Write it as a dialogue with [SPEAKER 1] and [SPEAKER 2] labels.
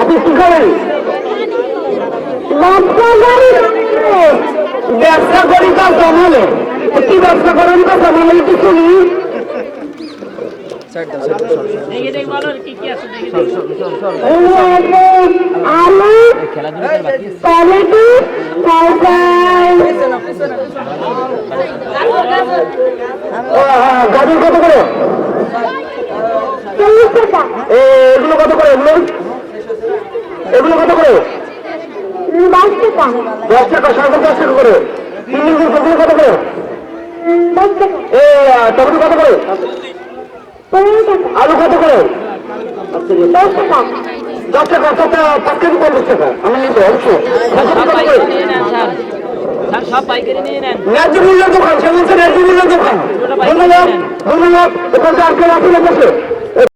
[SPEAKER 1] আপনি কি করেন ব্যবসা করি তার জমালে কি ব্যবসা করেন তো জমালে একটু শুনি
[SPEAKER 2] কি কি আছে
[SPEAKER 1] আলু গাজর কত করে? এ, এগুলো কত করে? এগুলো? এগুলো কত করে? দশ টাকা। সাড়ে দশ টাকা করে। তিন কত করে? এ টমেটো কত করে? আলু কত করে? দশ টাকা। দশ টাকা পাঁচ কেজি পঞ্চাশ টাকা আমি নিতে অবশ্যই ন্যায্য মূল্যের দোকান সে বলছে ন্যায্য মূল্যের দোকান ধন্যবাদ ধন্যবাদ। দোকানটা আজকে রাখুন বসে।